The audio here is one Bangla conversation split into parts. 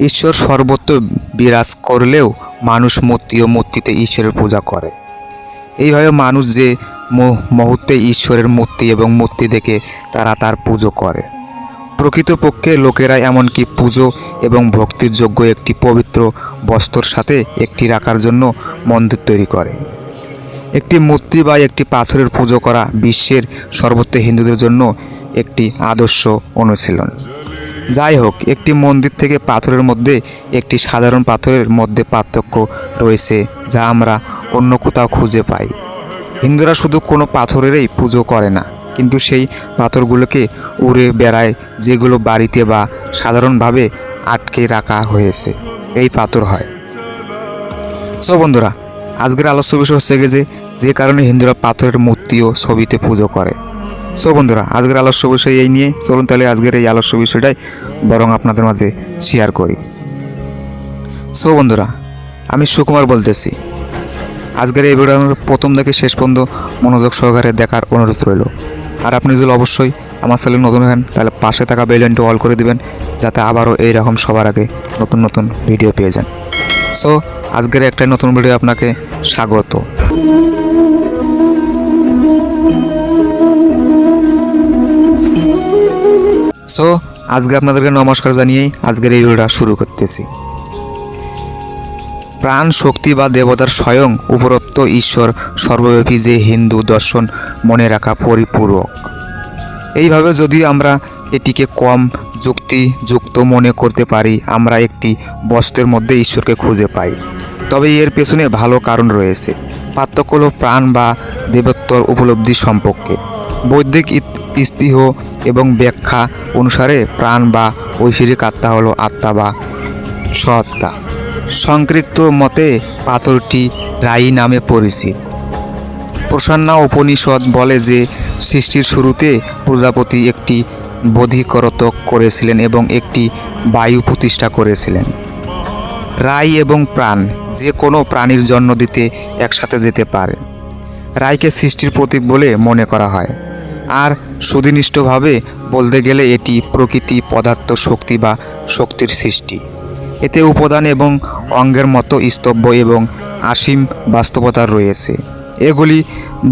ঈশ্বর সর্বত্র বিরাজ করলেও মানুষ মূর্তি ও মূর্তিতে ঈশ্বরের পূজা করে। এইভাবে মানুষ যে মুহূর্তে ঈশ্বরের মূর্তি এবং মূর্তি দেখে তারা তার পুজো করে। প্রকৃতপক্ষে লোকেরা এমনকি পুজো এবং ভক্তির যোগ্য একটি পবিত্র বস্ত্রর সাথে একটি রাখার জন্য মন্দির তৈরি করে। একটি মূর্তি বা একটি পাথরের পুজো করা বিশ্বের সর্বত্র হিন্দুদের জন্য একটি আদর্শ অনুশীলন। যাই হোক, একটি মন্দির থেকে পাথরের মধ্যে একটি সাধারণ পাথরের মধ্যে পার্থক্য রয়েছে, যা আমরা অন্য কোথাও খুঁজে পাই। হিন্দুরা শুধু কোনো পাথরেরই পুজো করে না, কিন্তু সেই পাথরগুলোকে উড়ে বেড়ায়, যেগুলো বাড়িতে বা সাধারণভাবে আটকে রাখা হয়েছে। এই পাথর হয়। সো বন্ধুরা, আজকের আলোচ্য বিষয় হচ্ছে যে যে কারণে হিন্দুরা পাথরের মূর্তি ও ছবিতে পুজো করে। সো বন্ধুরা, আজকের আলোচ্য বিষয় এই নিয়ে। চলুন তাহলে আজকের এই আলোচ্য বিষয়টাই বরং আপনাদের মাঝে শেয়ার করি। সো বন্ধুরা, আমি সুকুমার বলতেছি। আজকের এই ভিডিও আমার প্রথম থেকে শেষ পর্যন্ত মনোযোগ সহকারে দেখার অনুরোধ রইল। আর আপনি যদি অবশ্যই আমার চ্যানেল নতুন হন, তাহলে পাশে থাকা বেলনটি অল করে দিবেন, যাতে আবারও এইরকম সবার আগে নতুন নতুন ভিডিও পেয়ে যান। সো, আজকের একটা নতুন ভিডিও আপনাকে স্বাগত। সো আজকে আপনাদেরকে নমস্কার জানিয়েই আজকের এই ভিডিওটা শুরু করতেছি। প্রাণ, শক্তি বা দেবতার স্বয়ং উপরোক্ত ঈশ্বর সর্বব্যাপী যে হিন্দু দর্শন মনে রাখা পরিপূরক। এইভাবে যদি আমরা এটিকে কম যুক্তিযুক্ত মনে করতে পারি, আমরা একটি বস্ত্রের মধ্যে ঈশ্বরকে খুঁজে পাই। তবে এর পেছনে ভালো কারণ রয়েছে। পার্থক্য হল প্রাণ বা দেবত্বর উপলব্ধি সম্পর্কে। বৈদিক ইস্তিহ এবং ব্যাখ্যা অনুসারে প্রাণ বা ঐশ্বরিক আত্মা হলো আত্মা বা সত্তা সংক্ষিপ্ত মতে পাথরটি রাই নামে পরিচিত। প্রসন্না উপনিষদ বলে যে, সৃষ্টির শুরুতে প্রজাপতি একটি বোধিকরত করেছিলেন এবং একটি বায়ু প্রতিষ্ঠা করেছিলেন। রাই এবং প্রাণ যে কোনো প্রাণীর জন্ম দিতে একসাথে যেতে পারে। রাইকে সৃষ্টির প্রতীক বলে মনে করা হয়। আর সুনির্দিষ্টভাবে বলতে গেলে এটি প্রকৃতি, পদার্থ, শক্তি বা শক্তির সৃষ্টি। এতে উপাদান এবং অঙ্গের মতো স্তব্য এবং আসীম বাস্তবতা রয়েছে। এগুলি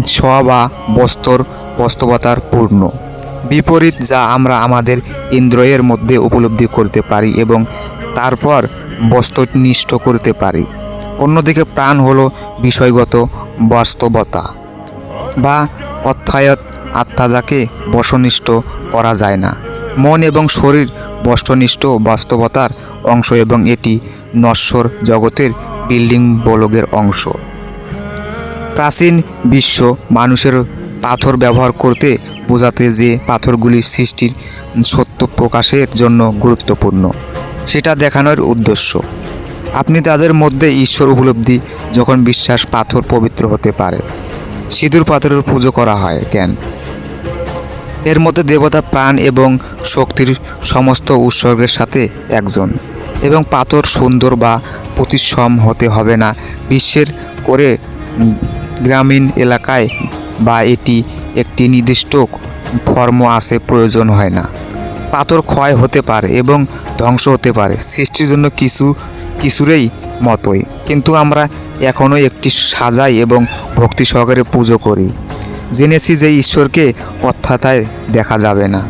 স্ব বা বস্তর বাস্তবতার পূর্ণ। বিপরীত যা আমরা আমাদের ইন্দ্রয়ের মধ্যে উপলব্ধি করতে পারি এবং তারপর বস্তুনিষ্ঠ করতে পারি। অন্যদিকে প্রাণ হলো বিষয়গত বাস্তবতা বা অর্থায়ত আত্মা যাকে বশনিষ্ঠ করা যায় না। মন এবং শরীর বস্তনিষ্ঠ বাস্তবতার অংশ এবং এটি নশ্বর জগতের বিল্ডিং বলগের অংশ। প্রাচীন বিশ্ব মানুষের পাথর ব্যবহার করতে বোঝাতে যে পাথরগুলি সৃষ্টির সত্য প্রকাশের জন্য গুরুত্বপূর্ণ, সেটা দেখানোর উদ্দেশ্য। আপনি তাদের মধ্যে ঈশ্বর উপলব্ধি যখন বিশ্বাস পাথর পবিত্র হতে পারে। সিঁদুর পাথরের পুজো করা হয়, কেন? এর মধ্যে দেবতা, প্রাণ এবং শক্তির সমস্ত উৎসর্গের সাথে একজন। এবং পাথর, সুন্দর বা প্রতিসম হতে হবে না। বিশ্বের করে গ্রামীণ এলাকায় বা এটি একটি নির্দিষ্ট ফর্ম আছে, প্রয়োজন হয় না। পাথর ক্ষয় হতে পারে এবং ধ্বংস হতে পারে, সৃষ্টির জন্য কিছু, কিছুরই মতোই। কিন্তু আমরা এখনও একটি সাজাই এবং ভক্তি সহকারে পুজো করি। জেনেছি যে ঈশ্বরকে অর্থাৎ দেখা যাবে না।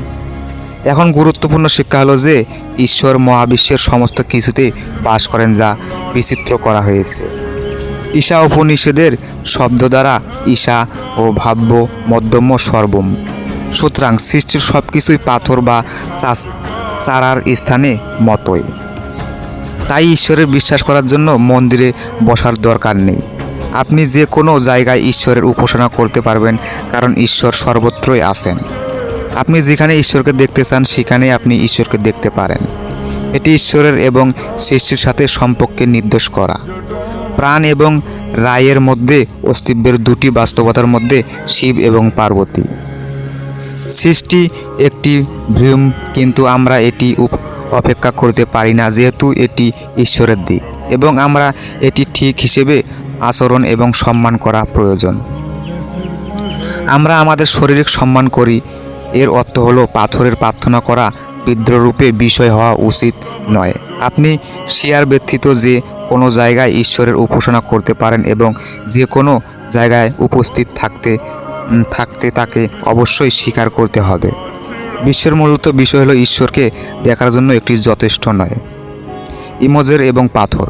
এখন গুরুত্বপূর্ণ শিক্ষা হলো যে ঈশ্বর মহাবিশ্বের সমস্ত কিছুতে বাস করেন যা বিচিত্র করা হয়েছে। ঈশা উপনিষেদের শব্দ দ্বারা ঈশা ও ভাব্য মধ্যম সর্বম। সুতরাং সৃষ্টির সব কিছুই পাথর বা চারার স্থানে মতোই। তাই ঈশ্বরের বিশ্বাস করার জন্য মন্দিরে বসার দরকার নেই। আপনি যে কোনো জায়গায় ঈশ্বরের উপাসনা করতে পারবেন, কারণ ঈশ্বর সর্বত্রই আছেন। আপনি যেখানে ঈশ্বরকে দেখতে চান সেখানে আপনি ঈশ্বরকে দেখতে পারেন। এটি ঈশ্বরের এবং সৃষ্টির সাথে সম্পর্কে নির্দেশ করা। প্রাণ এবং রায়ের মধ্যে, অস্তিত্বের দুটি বাস্তবতার মধ্যে শিব এবং পার্বতী। সৃষ্টি একটি ভ্রম, কিন্তু আমরা এটি অপেক্ষা করতে পারি না, যেহেতু এটি ঈশ্বরের দিক। এবং আমরা এটি ঠিক হিসেবে আচরণ এবং সম্মান করা প্রয়োজন। আমরা আমাদের শারীরিক সম্মান করি। এর অর্থ হলো পাথরের প্রার্থনা করা বিদ্রোরূপে বিষয় হওয়া উচিত নয়। আপনি শেয়ার ব্যতীত যে কোনো জায়গায় ঈশ্বরের উপাসনা করতে পারেন এবং যে কোনো জায়গায় উপস্থিত থাকতে থাকতে তাকে অবশ্যই স্বীকার করতে হবে। বিশ্বের মূলত বিষয় হলো ঈশ্বরকে দেখার জন্য একটি যথেষ্ট নয়। ইমোজের এবং পাথর।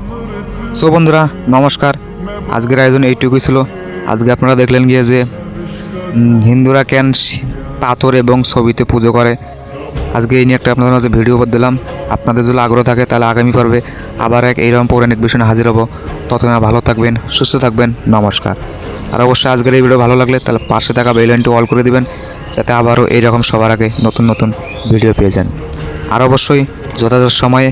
সো বন্ধুরা, নমস্কার। আজকের আয়োজন এইটুকুই ছিল। আজকে আপনারা দেখলেন গিয়ে যে হিন্দুরা কেন পাথর এবং ছবিতে পুজো করে। আজকে এই নিয়ে একটা আপনাদের মাঝে ভিডিও করে দিলাম। আপনাদের যদি আগ্রহ থাকে তাহলে আগামী পর্বে আবার এক এইরকম পৌরাণিক বিষয় হাজির হব। ততক্ষণ ভালো থাকবেন, সুস্থ থাকবেন, নমস্কার। আর অবশ্যই আজকের এই ভিডিও ভালো লাগলে তাহলে পাশে থাকা বেলাইনটি অল করে দিবেন, যাতে আবারও এইরকম সবার আগে নতুন নতুন ভিডিও পেয়ে যান। আর অবশ্যই যথাযথ সময়ে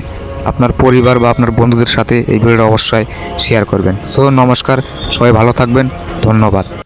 আপনার পরিবার বা আপনার বন্ধুদের সাথে এই ভিডিওটা অবশ্যই শেয়ার করবেন। সো নমস্কার, সবাই ভালো থাকবেন, ধন্যবাদ।